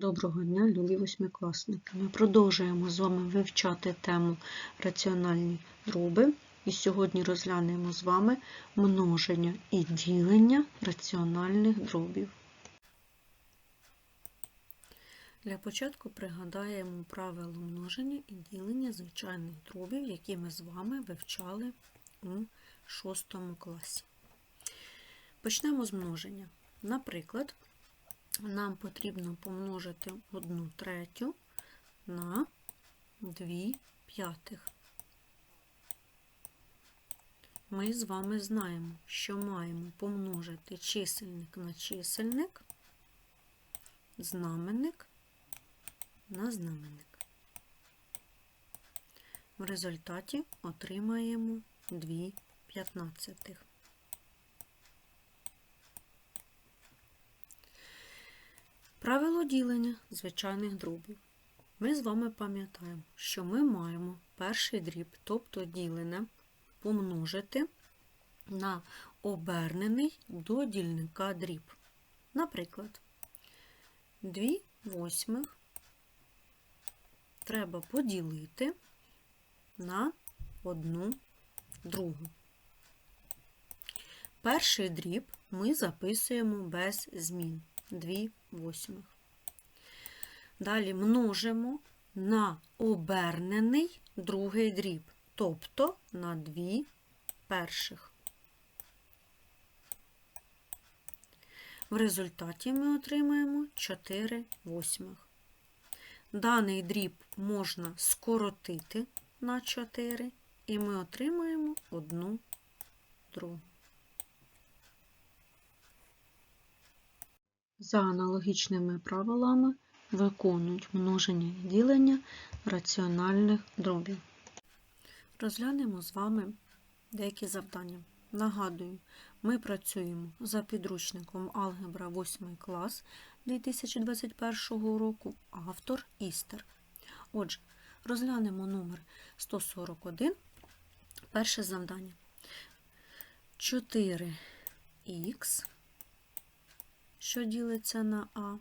Доброго дня, любі восьмикласники! Ми продовжуємо з вами вивчати тему раціональні дроби. І сьогодні розглянемо з вами множення і ділення раціональних дробів. Для початку пригадаємо правило множення і ділення звичайних дробів, які ми з вами вивчали у 6 класі. Почнемо з множення. Наприклад, нам потрібно помножити 1 третю на 2 п'ятих. Ми з вами знаємо, що маємо помножити чисельник на чисельник, знаменник на знаменник. В результаті отримаємо 2 п'ятнадцятих. Правило ділення звичайних дробів. Ми з вами пам'ятаємо, що ми маємо перший дріб, тобто ділене, помножити на обернений до дільника дріб. Наприклад, 2 восьмих треба поділити на одну другу. Перший дріб ми записуємо без змін. 2 восьмих. Далі множимо на обернений другий дріб, тобто на 2 перших. В результаті ми отримаємо 4 восьмих. Даний дріб можна скоротити на 4, і ми отримаємо 1 другу. За аналогічними правилами виконують множення і ділення раціональних дробів. Розглянемо з вами деякі завдання. Нагадую, ми працюємо за підручником Алгебра 8 клас 2021 року, автор Істер. Отже, розглянемо номер 141. Перше завдання. 4х що ділиться на А,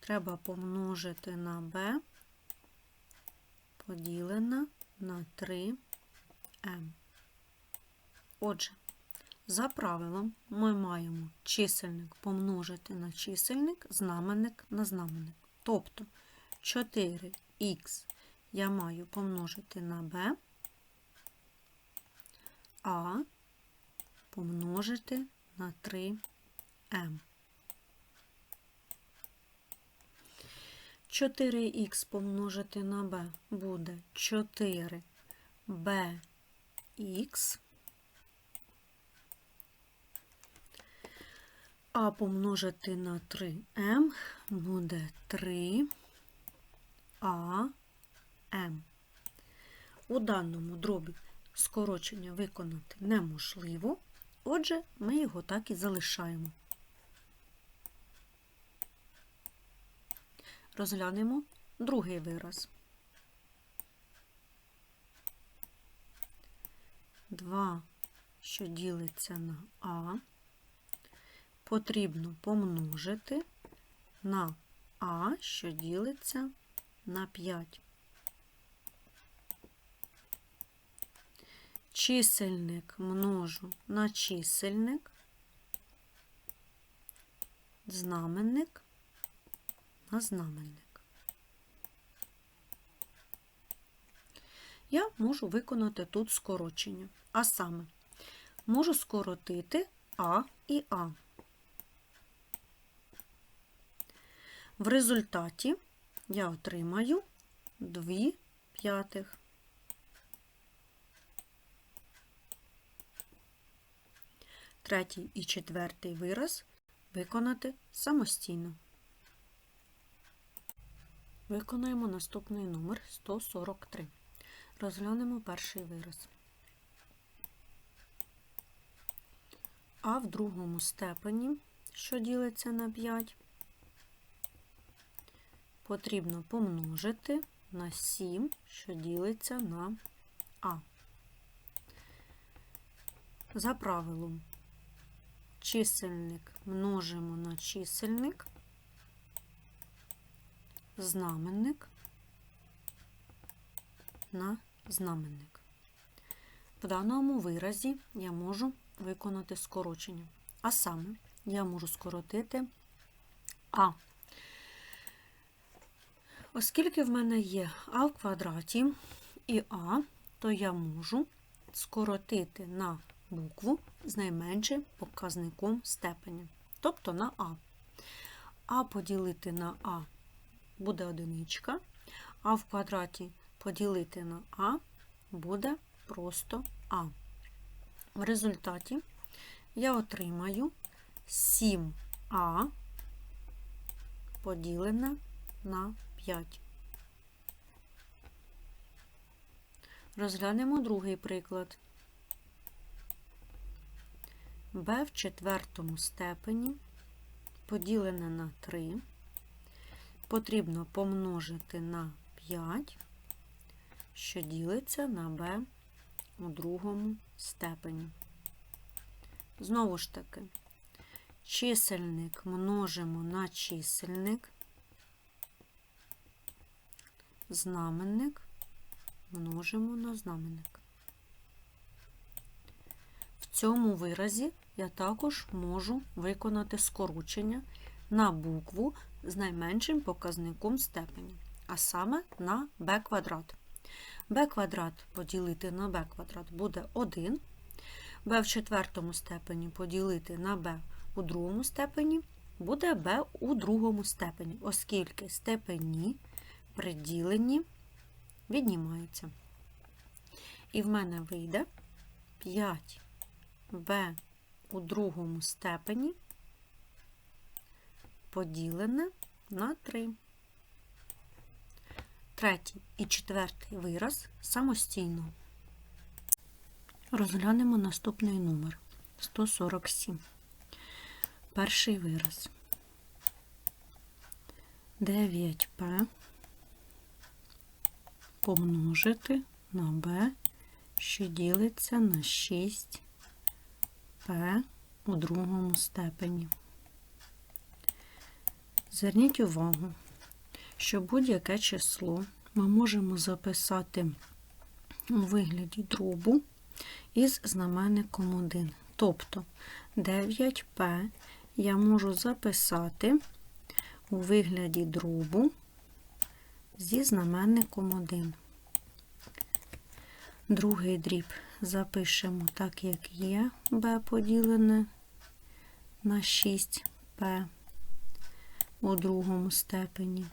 треба помножити на Б, поділена на 3М. Отже, за правилом ми маємо чисельник помножити на чисельник, знаменник на знаменник. Тобто 4х я маю помножити на b, а помножити на 3m. 4х помножити на b буде 4bx. А помножити на 3m буде 3am. У даному дробі скорочення виконати неможливо, отже, ми його так і залишаємо. Розглянемо другий вираз. 2, що ділиться на А, потрібно помножити на А, що ділиться на 5. Чисельник множу на чисельник, знаменник на знаменник. Я можу виконати тут скорочення. А саме, можу скоротити А і А. В результаті я отримаю 2 п'ятих. Третій і четвертий вираз виконати самостійно. Виконаємо наступний номер 143. Розглянемо перший вираз. А в другому степені, що ділиться на 5, потрібно помножити на 7, що ділиться на А. За правилом чисельник множимо на чисельник, знаменник на знаменник. В даному виразі я можу виконати скорочення. А саме я можу скоротити А. Оскільки в мене є А в квадраті і А, то я можу скоротити на букву з найменшим показником степені, тобто на А. А поділити на А буде одиничка, а в квадраті поділити на А буде просто А. В результаті я отримаю 7А поділене на 5. Розглянемо другий приклад. b в четвертому степені поділене на 3 потрібно помножити на 5, що ділиться на b у другому степені. Знову ж таки, чисельник множимо на чисельник, знаменник множимо на знаменник. В цьому виразі я також можу виконати скорочення на букву з найменшим показником степені, а саме на b квадрат. b квадрат поділити на b квадрат буде 1, b в четвертому степені поділити на b у другому степені буде b у другому степені, оскільки степені приділені віднімаються. І в мене вийде 5b у другому степені поділене на 3. Третій і четвертий вираз самостійно. Розглянемо наступний номер 147. Перший вираз. 9p помножити на b, що ділиться на 6p у другому степені. Зверніть увагу, що будь-яке число ми можемо записати у вигляді дробу із знаменником 1. Тобто 9p я можу записати у вигляді дробу зі знаменником 1. Другий дріб запишемо так, як є, b поділене на 6p у другому степені.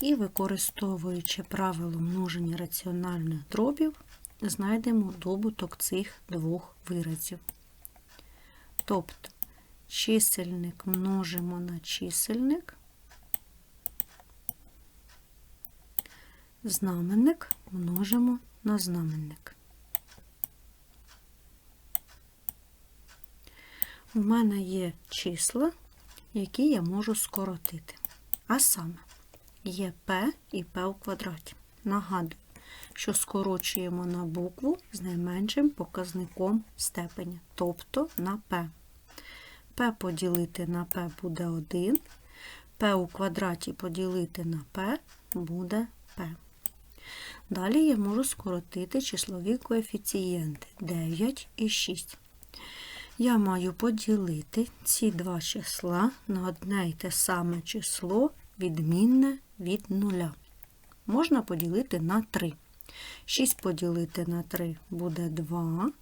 І, використовуючи правило множення раціональних дробів, знайдемо добуток цих двох виразів. Тобто чисельник множимо на чисельник, знаменник множимо на знаменник. У мене є числа, які я можу скоротити. А саме є p і p у квадраті. Нагадую, що скорочуємо на букву з найменшим показником степені, тобто на p. p поділити на p буде 1, p у квадраті поділити на p буде p. Далі я можу скоротити числові коефіцієнти 9 і 6. Я маю поділити ці два числа на одне й те саме число, відмінне від нуля. Можна поділити на 3. 6 поділити на 3 буде 2.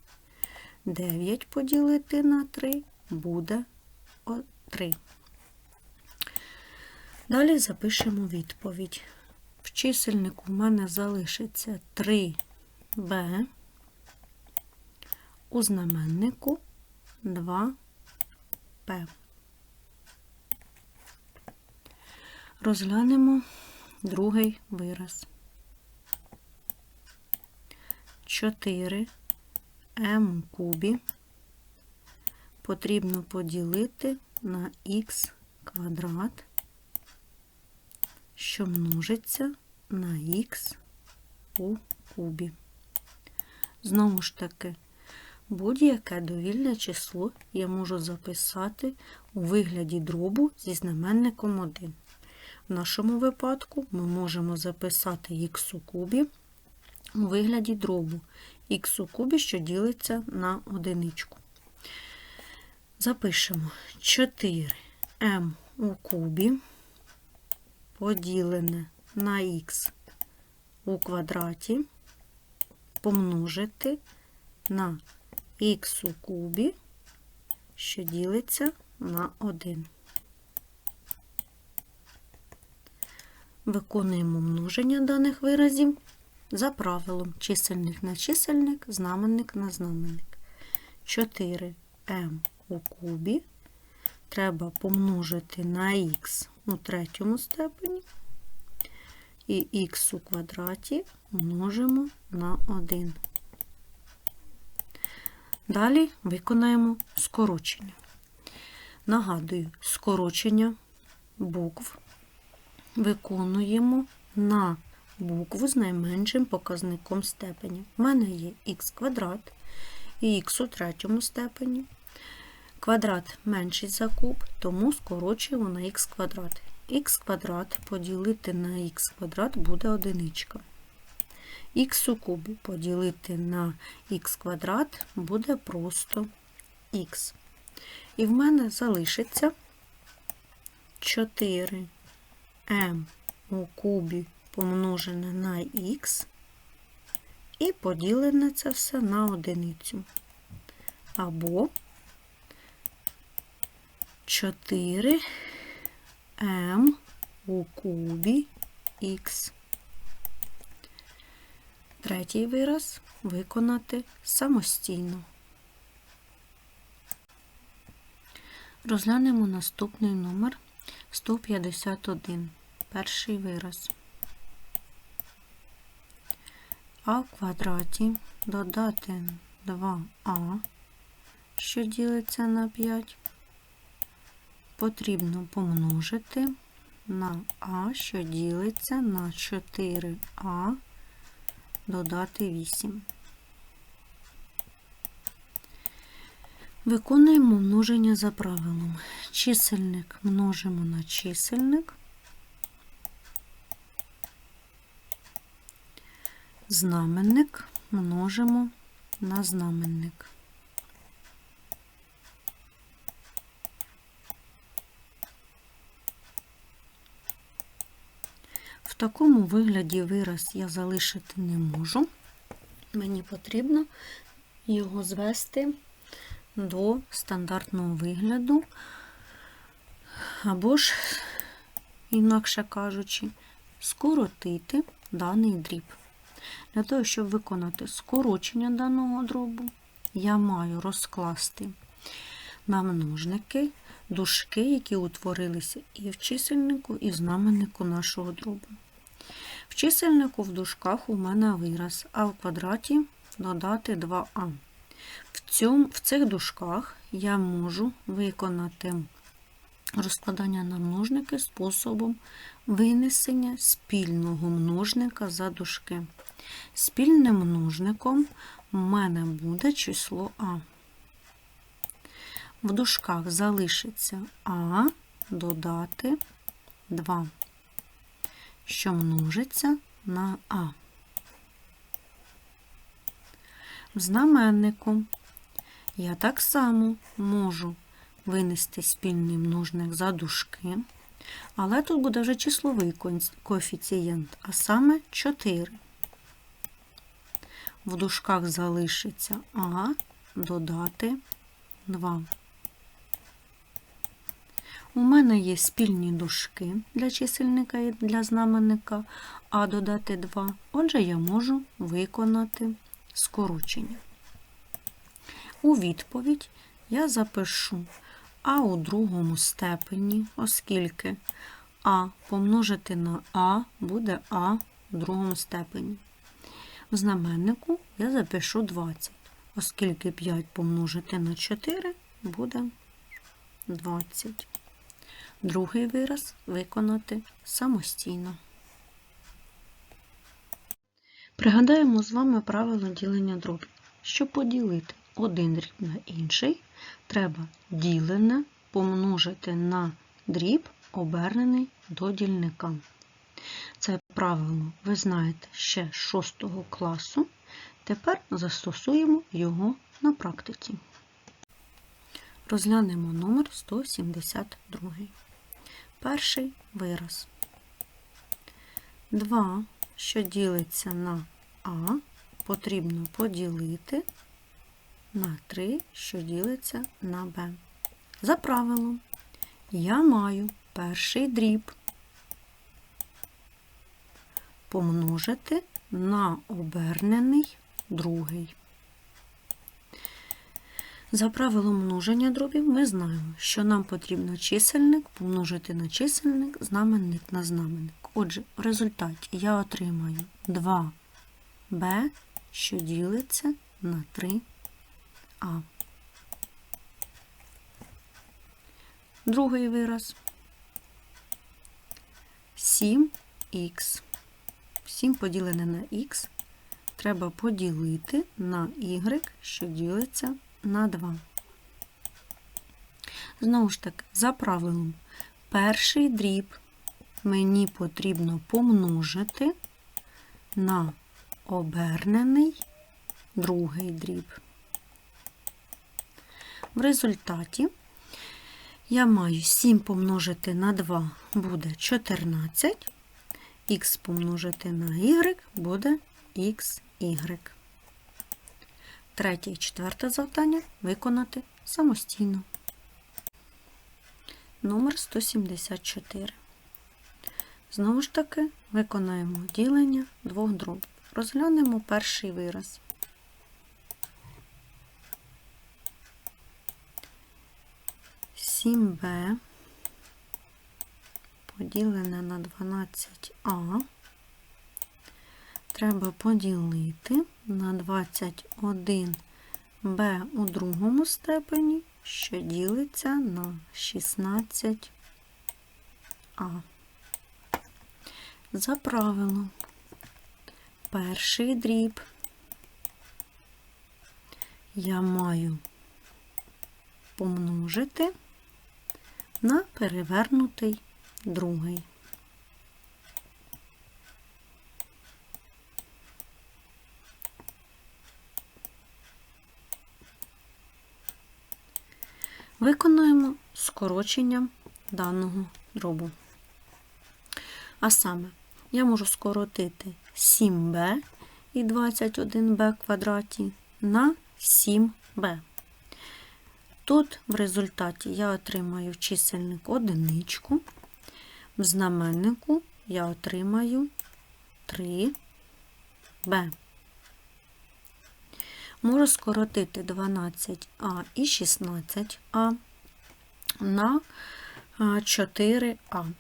9 поділити на 3 буде 3. Далі запишемо відповідь. В чисельнику в мене залишиться 3b, у знаменнику 2p. Розглянемо другий вираз. 4 m у кубі потрібно поділити на х квадрат що множиться на х у кубі. Знову ж таки, будь-яке довільне число я можу записати у вигляді дробу зі знаменником 1. В нашому випадку ми можемо записати х у кубі у вигляді дробу х у кубі, що ділиться на одиничку. Запишемо 4m у кубі поділене на х у квадраті помножити на х у кубі, що ділиться на 1. Виконуємо множення даних виразів за правилом чисельник на чисельник, знаменник на знаменник. 4m у кубі треба помножити на х у третьому степені і х у квадраті множимо на 1. Далі виконаємо скорочення. Нагадую, скорочення букв виконуємо на букву з найменшим показником степені. У мене є х квадрат і х у третьому степені. Квадрат менший за куб, тому скорочуємо на х квадрат. х квадрат поділити на х квадрат буде одиничка. Х у кубі поділити на х квадрат буде просто х. І в мене залишиться 4m у кубі помножене на х і поділене це все на одиницю. Або 4m у кубі х. Третій вираз виконати самостійно. Розглянемо наступний номер 151. Перший вираз. А в квадраті додати 2а, що ділиться на 5, потрібно помножити на а, що ділиться на 4а, додати 8. Виконуємо множення за правилом. Чисельник множимо на чисельник. Знаменник множимо на знаменник. Такому вигляді вираз я залишити не можу. Мені потрібно його звести до стандартного вигляду, або ж, інакше кажучи, скоротити даний дріб. Для того, щоб виконати скорочення даного дробу, я маю розкласти на множники дужки, які утворилися і в чисельнику, і в знаменнику нашого дробу. В чисельнику в дужках у мене вираз, а в квадраті додати 2а. В, цьому, в цих дужках я можу виконати розкладання на множники способом винесення спільного множника за дужки. Спільним множником у мене буде число А. В дужках залишиться А додати 2, що множиться на А. В знаменнику я так само можу винести спільний множник за дужки, але тут буде вже числовий коефіцієнт, а саме 4. В дужках залишиться А додати 2. У мене є спільні дужки для чисельника і для знаменника А додати 2. Отже, я можу виконати скорочення. У відповідь я запишу А у другому степені, оскільки А помножити на А буде А у другому степені. В знаменнику я запишу 20, оскільки 5 помножити на 4 буде 20. Другий вираз виконати самостійно. Пригадаємо з вами правило ділення дробів. Щоб поділити один дріб на інший, треба ділене помножити на дріб обернений до дільника. Це правило ви знаєте ще з 6 класу. Тепер застосуємо його на практиці. Розглянемо номер 172. Перший вираз. 2, що ділиться на А, потрібно поділити на 3, що ділиться на Б. За правилом, я маю перший дріб помножити на обернений другий. За правилом множення дробів ми знаємо, що нам потрібно чисельник помножити на чисельник, знаменник на знаменник. Отже, в результаті я отримаю 2b, що ділиться на 3а. Другий вираз 7х. 7 поділене на х треба поділити на y, що ділиться на 2. Знову ж таки, за правилом, перший дріб мені потрібно помножити на обернений другий дріб. В результаті я маю 7 помножити на 2 буде 14, х помножити на y буде xy. Третє і четверте завдання виконати самостійно. Номер 174. Знову ж таки, виконаємо ділення двох дробів. Розглянемо перший вираз. Сім Б поділене на 12А треба поділити на 21b у другому степені, що ділиться на 16а. За правилом, перший дріб я маю помножити на перевернутий другий. Виконуємо скорочення даного дробу. А саме, я можу скоротити 7b і 21b квадраті на 7b. Тут в результаті я отримаю чисельник одиничку, в знаменнику я отримаю 3b. Можу скоротити 12а і 16а на 4а.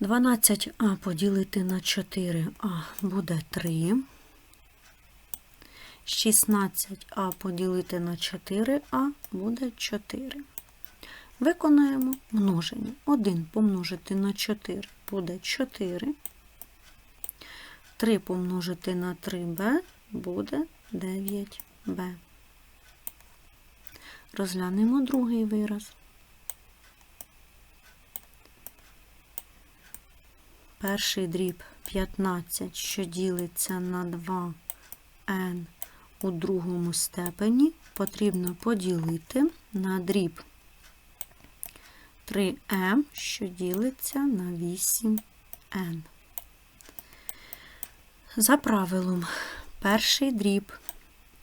12а поділити на 4а буде 3. 16а поділити на 4а буде 4. Виконаємо множення. 1 помножити на 4 буде 4. 3 помножити на 3b буде 9b. Розглянемо другий вираз. Перший дріб 15, що ділиться на 2n у другому степені, потрібно поділити на дріб 3m, що ділиться на 8n. За правилом, перший дріб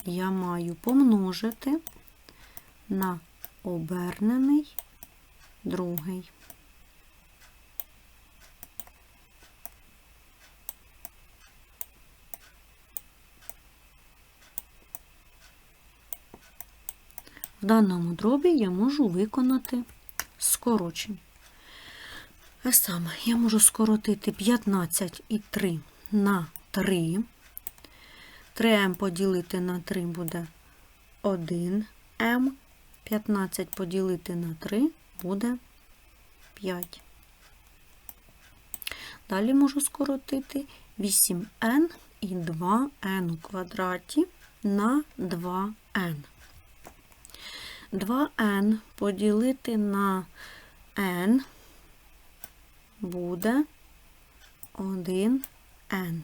я маю помножити на обернений другий. В даному дробі я можу виконати скорочення. А саме я можу скоротити 15 і 3 на 3. 3m поділити на 3 буде 1m. 15 поділити на 3 буде 5. Далі можу скоротити 8n і 2n у квадраті на 2n. 2n поділити на n буде 1n.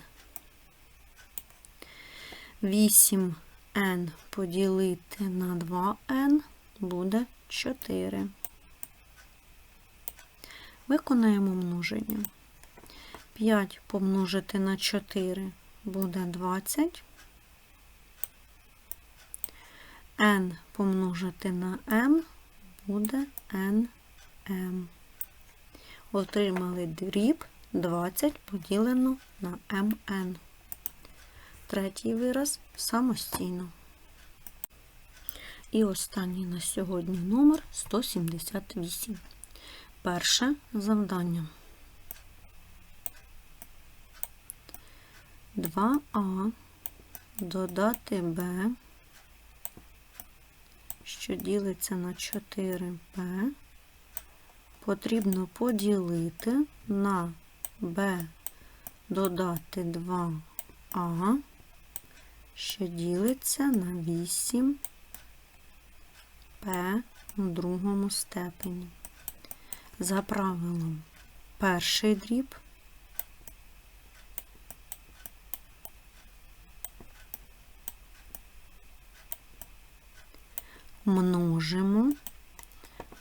8n поділити на 2n буде 4. Виконаємо множення. 5 помножити на 4 буде 20. n помножити на m буде nm. Отримали дріб 20 поділено на mn. Третій вираз самостійно. І останній на сьогодні номер 178. Перше завдання. 2а додати b, що ділиться на 4b, потрібно поділити на b додати 2а, що ділиться на 8p у другому степені. За правилом перший дріб множимо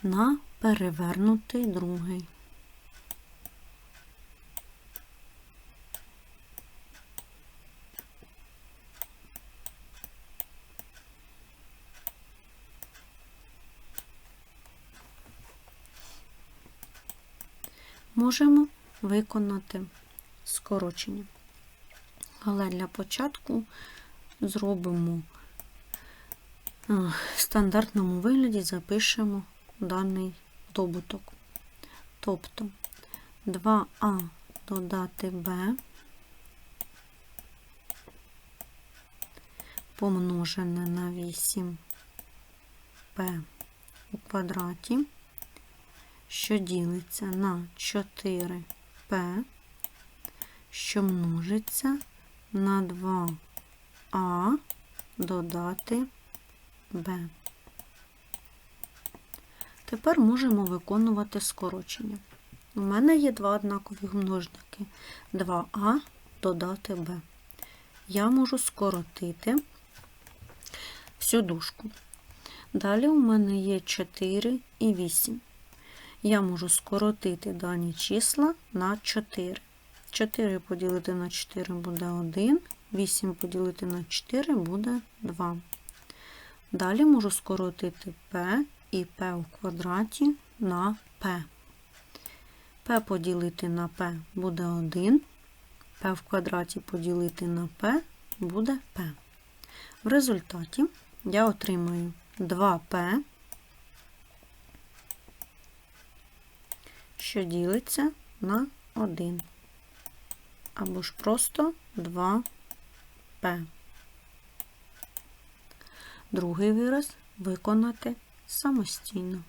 на перевернутий другий. Можемо виконати скорочення. Але для початку зробимо в стандартному вигляді запишемо даний добуток. Тобто 2а додати b помножене на 8p у квадраті, що ділиться на 4p, що множиться на 2а додати b. Тепер можемо виконувати скорочення. У мене є два однакові множники 2а додати b. Я можу скоротити всю дужку. Далі у мене є 4 і 8. Я можу скоротити дані числа на 4. 4 поділити на 4 буде 1, 8 поділити на 4 буде 2. Далі можу скоротити p і p в квадраті на p. p поділити на p буде 1, p в квадраті поділити на p буде p. В результаті я отримаю 2p, що ділиться на 1. Або ж просто 2p. Другий вираз виконати самостійно.